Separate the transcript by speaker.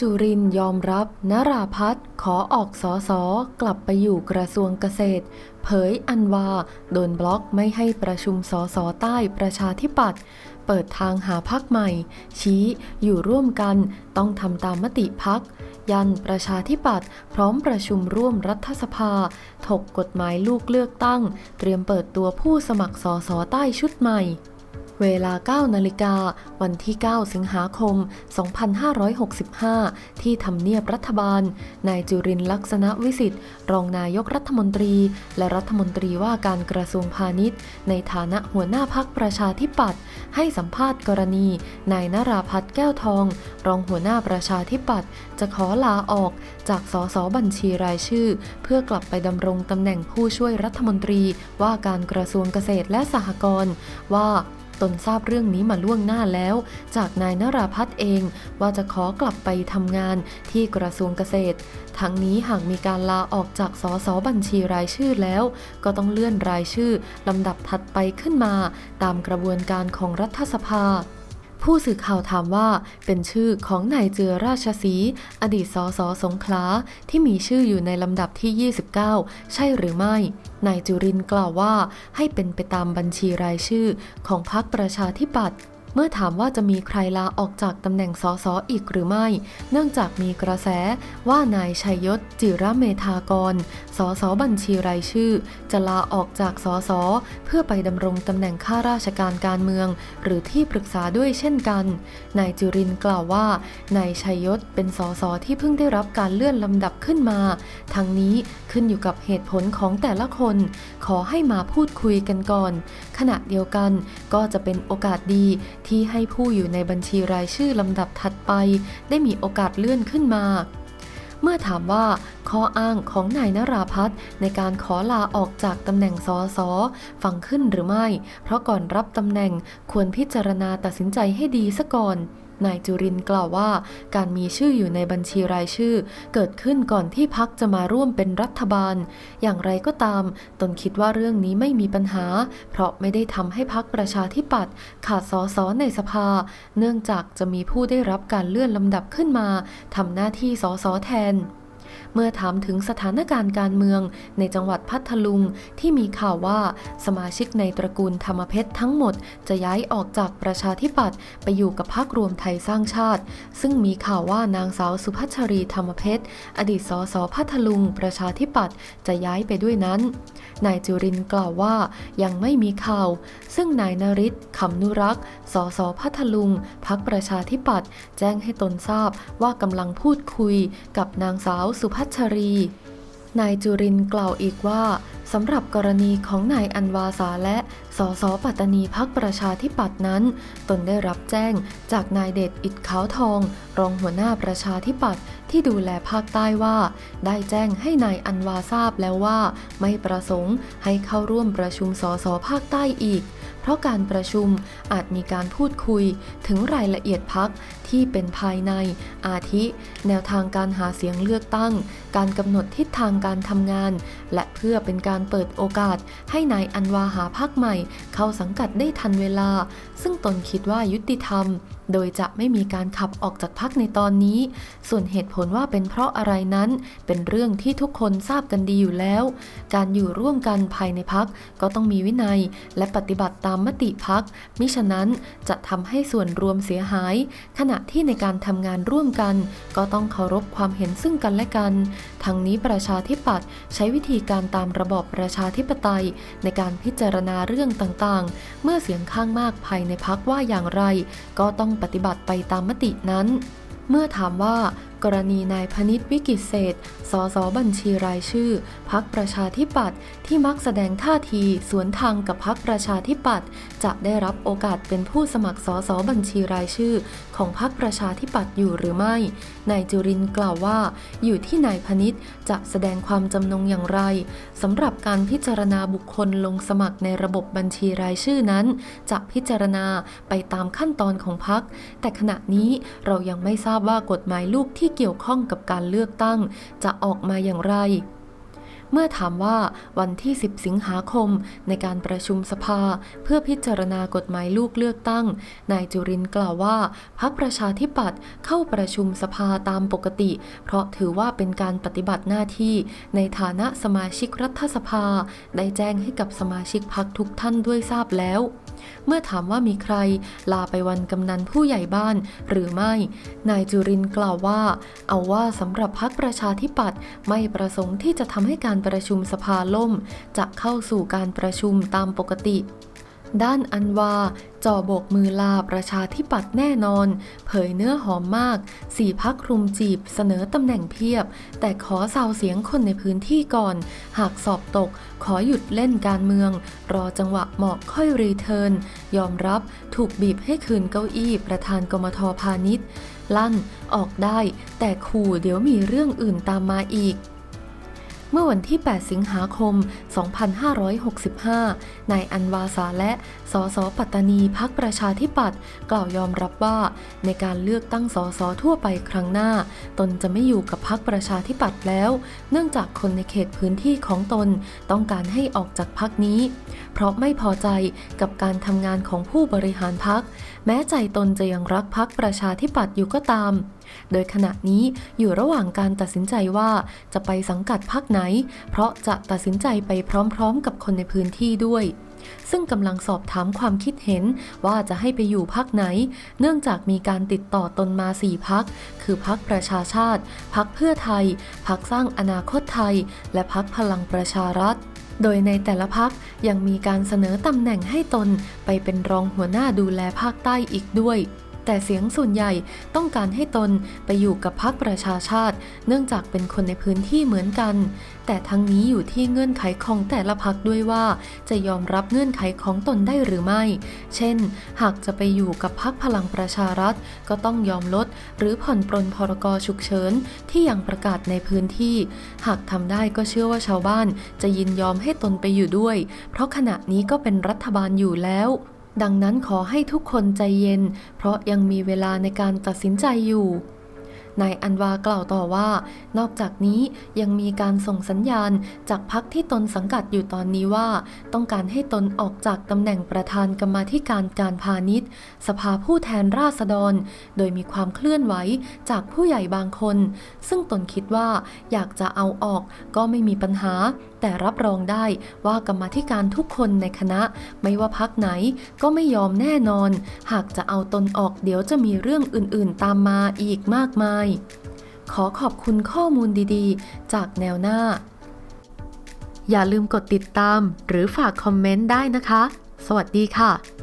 Speaker 1: จุรินยอมรับนราพัฒน์ขอออกสอสอกลับไปอยู่กระทรวงเกษตร เผยอันวาโดนบล็อกไม่ให้ประชุมสอสอใต้ประชาธิปัตย์เปิดทางหาพักใหม่ ชี้อยู่ร่วมกันต้องทำตามมติพัก ยันประชาธิปัตย์พร้อมประชุมร่วมรัฐสภา ถกกฎหมายลูกเลือกตั้ง เตรียมเปิดตัวผู้สมัครสอสอใต้ชุดใหม่ เวลา 9 นาฬิกา วันที่ 9 สิงหาคม 2565 ที่ทำเนียบรัฐบาล นายจุรินลักษณะวิสิทธิ์ รองนายกรัฐมนตรี และรัฐมนตรีว่าการกระทรวงพาณิชย์ ในฐานะหัวหน้าพักประชาธิปัตย์ให้สัมภาษณ์กรณี นายนราพัฒน์แก้วทอง รองหัวหน้าประชาธิปัตย์จะขอลาออกจากสสบัญชีรายชื่อ เพื่อกลับไปดำรงตำแหน่งผู้ช่วยรัฐมนตรีว่าการกระทรวงเกษตรและสหกรณ์ว่า ตนทราบเรื่องนี้มาล่วงหน้าแล้ว จากนายนราพัฒน์เองว่าจะขอกลับไปทำงานที่กระทรวงเกษตร ทั้งนี้หากมีการลาออกจากสสบัญชีรายชื่อแล้ว ก็ต้องเลื่อนรายชื่อลำดับถัดไปขึ้นมา ตามกระบวนการของรัฐสภา ผู้สื่อข่าวถามว่าเป็นชื่อของนายเจือราชสีอดีตสสสงขลาที่มีชื่ออยู่ในลำดับที่ 29 ใช่หรือไม่ นายจุรินกล่าวว่าให้เป็นไปตามบัญชีรายชื่อของพรรคประชาธิปัตย์ เมื่อถามว่าจะมีใครลาออกจากตำแหน่งสสอีกหรือไม่ เนื่องจากมีกระแสว่านายชัยยศจิระเมธากร สสบัญชีรายชื่อ จะลาออกจากสสเพื่อไปดำรงตำแหน่งข้าราชการการเมือง หรือที่ปรึกษาด้วยเช่นกัน นายจุรินกล่าวว่านายชัยยศเป็นสสที่เพิ่งได้รับการเลื่อนลำดับขึ้นมา ทั้งนี้ขึ้นอยู่กับเหตุผลของแต่ละคน ขอให้มาพูดคุยกันก่อน ขณะเดียวกันก็จะเป็นโอกาสดี ที่ให้ผู้อยู่ในบัญชีรายชื่อลำดับถัดไป ได้มีโอกาสเลื่อนขึ้นมา เมื่อถามว่าข้ออ้างของนายนราพัฒน์ในการขอลาออกจากตำแหน่งสสฟังขึ้นหรือไม่ เพราะก่อนรับตำแหน่งควรพิจารณาตัดสินใจให้ดีซะก่อน นายจุรินกล่าวว่า การมีชื่ออยู่ในบัญชีรายชื่อ เกิดขึ้นก่อนที่พักจะมาร่วมเป็นรัฐบาล อย่างไรก็ตาม ตนคิดว่าเรื่องนี้ไม่มีปัญหา เพราะไม่ได้ทำให้พักประชาธิปัตย์ขาดสอสอในสภา เนื่องจากจะมีผู้ได้รับการเลื่อนลำดับขึ้นมาทำหน้าที่สอสอแทน เมื่อถามถึงสถานการณ์การเมืองในจังหวัดพัทลุงที่มีข่าวว่าสมาชิกในตระกูลธรรมเพชรทั้งหมด จะย้ายออกจากประชาธิปัตย์ไปอยู่กับพรรครวมไทยสร้างชาติ ซึ่งมีข่าวว่านางสาวสุพัชรีธรรมเพชรอดีตสสพัทลุง ประชาธิปัตย์จะย้ายไปด้วยนั้นนายจุรินกล่าวว่ายังไม่มีข่าว ซึ่งนายนริศขำนุรักษ์สสพัทลุง พักประชาธิปัตย์แจ้งให้ตนทราบว่ากำลังพูดคุยกับนางสาวสุพัชรี นายจุรินกล่าวอีกว่าสำหรับกรณีของนายอันวาสาและสสปัตตานีพักประชาธิปัตย์นั้น ตนได้รับแจ้งจากนายเดชอิดขาวทอง รองหัวหน้าประชาธิปัตย์ที่ดูแลภาคใต้ว่า ได้แจ้งให้นายอันวาทราบแล้วว่า ไม่ประสงค์ให้เข้าร่วมประชุมสสภาคใต้อีก ราะการประชุมอาจมีการพูดคุยถึงรายละเอียดพักที่เป็นภายในอาทิ แนวทางการหาเสียงเลือกตั้ง การกำหนดทิศทางการทำงาน และเพื่อเป็นการเปิดโอกาส ให้นายอันวาหาพักใหม่ เข้าสังกัดได้ทันเวลา ซึ่งตนคิดว่ายุติธรรม โดยจะไม่มีการขับออกจากพักในตอนนี้ ส่วนเหตุผลว่าเป็นเพราะอะไรนั้น เป็นเรื่องที่ทุกคนทราบกันดีอยู่แล้ว การอยู่ร่วมกันภายในพักก็ต้องมีวินัย และปฏิบัติตามมติพัก มิฉะนั้นจะทำให้ส่วนรวมเสียหาย ขณะที่ในการทำงานร่วมกัน ก็ต้องเคารพความเห็นซึ่งกันและกัน ทั้งนี้ประชาธิปัตย์ใช้วิธีการตามระบอบประชาธิปไตย ในการพิจารณาเรื่องต่างๆ เมื่อเสียงข้างมากภายในพักว่าอย่างไร ก็ต้องปฏิบัติไปตามมตินั้น เมื่อถามว่า กรณีนายพนิษวิกิเศษ สสบัญชีรายชื่อ พักประชาธิปัตย์ที่มักแสดงท่าทีสวนทางกับพักประชาธิปัตย์จะได้รับโอกาสเป็นผู้สมัครสสบัญชีรายชื่อ ของพักประชาธิปัตย์อยู่หรือไม่ นายจุรินกล่าวว่า อยู่ที่นายพนิษจะแสดงความจำนงอย่างไรสำหรับการพิจารณาบุคคลลงสมัครในระบบบัญชีรายชื่อนั้น จะพิจารณาไปตามขั้นตอนของพักแต่ขณะนี้เรายังไม่ทราบว่ากฎหมายลูกที่ที่เกี่ยวข้องกับการเลือกตั้งจะออกมาอย่างไร เมื่อถามว่าวันที่ 10 สิงหาคมในการประชุมสภาเพื่อพิจารณากฎหมายลูกเลือกตั้ง นายจุรินกล่าวว่าพรรคประชาธิปัตย์เข้าประชุมสภาตามปกติ เพราะถือว่าเป็นการปฏิบัติหน้าที่ในฐานะสมาชิกรัฐสภา ได้แจ้งให้กับสมาชิกพรรคทุกท่านด้วยทราบแล้ว เมื่อถามว่ามีใครลาไปวันกำนันผู้ใหญ่บ้านหรือไม่ นายจุรินกล่าวว่า เอาว่าสำหรับพักประชาธิปัตย์ไม่ประสงค์ที่จะทำให้การประชุมสภาล่ม จะเข้าสู่การประชุมตามปกติ ด้านอันวาจ่อบกมือลาประชาธิปัตย์แน่นอน เผยเนื้อหอมมาก สี่พักรุมจีบเสนอตำแหน่งเพียบ แต่ขอสาวเสียงคนในพื้นที่ก่อน หากสอบตก ขอหยุดเล่นการเมือง รอจังหวะเหมาะค่อยรีเทิร์น ยอมรับถูกบีบให้คืนเก้าอี้ประธานกมทพาณิชย์ ลั่นออกได้ แต่ขู่เดี๋ยวมีเรื่องอื่นตามมาอีก เมื่อวันที่ 8 สิงหาคม 2565 นายอันวาสาและ สสปัตตานีพักประชาธิปัตย์กล่าวยอมรับว่า ในการเลือกตั้งสสทั่วไปครั้งหน้า ตนจะไม่อยู่กับพักประชาธิปัตย์แล้ว เนื่องจากคนในเขตพื้นที่ของตนต้องการให้ออกจากพักนี้ เพราะไม่พอใจกับการทำงานของผู้บริหารพัก แม้ใจตนจะยังรักพักประชาธิปัตย์อยู่ก็ตาม โดยขณะนี้อยู่ระหว่างการตัดสินใจว่าจะไปสังกัดพักไหน เพราะจะตัดสินใจไปพร้อมๆ กับคนในพื้นที่ด้วยซึ่งกำลังสอบถามความคิดเห็นว่าจะให้ไปอยู่พักไหน เนื่องจากมีการติดต่อตนมาสี่พัก คือพักประชาชาติ พักเพื่อไทย พักสร้างอนาคตไทย และพักพลังประชารัฐ โดยในแต่ละพักยังมีการเสนอตำแหน่งให้ตนไปเป็นรองหัวหน้าดูแลภาคใต้อีกด้วย แต่เสียงส่วนใหญ่ต้องการให้ตนไปอยู่กับพรรคประชาชาติ เนื่องจากเป็นคนในพื้นที่เหมือนกัน แต่ทั้งนี้อยู่ที่เงื่อนไขของแต่ละพักด้วยว่า จะยอมรับเงื่อนไขของตนได้หรือไม่ เช่น หากจะไปอยู่กับพรรคพลังประชารัฐ ก็ต้องยอมลด หรือผ่อนปรนพรกฉุกเฉินที่ยังประกาศในพื้นที่ หากทำได้ก็เชื่อว่าชาวบ้าน จะยินยอมให้ตนไปอยู่ด้วย เพราะขณะนี้ก็เป็นรัฐบาลอยู่แล้ว ดังนั้นขอให้ทุกคนใจเย็น เพราะยังมีเวลาในการตัดสินใจอยู่นายอันวากล่าวต่อว่า นอกจากนี้ยังมีการส่งสัญญาณจากพักที่ตนสังกัดอยู่ตอนนี้ว่า ต้องการให้ตนออกจากตำแหน่งประธานกรรมาธิการการพาณิชย์ สภาผู้แทนราษฎร โดยมีความเคลื่อนไหวจากผู้ใหญ่บางคน ซึ่งตนคิดว่าอยากจะเอาออกก็ไม่มีปัญหา แต่รับรองได้ว่ากรรมธิการทุกคนในคณะ ไม่ว่าพักไหนก็ไม่ยอมแน่นอน หากจะเอาตนออกเดี๋ยวจะมีเรื่องอื่นๆ ตามมาอีกมากมาย ขอขอบคุณข้อมูลดีๆ จากแนวหน้า อย่าลืมกดติดตามหรือฝากคอมเมนต์ได้นะคะ สวัสดีค่ะ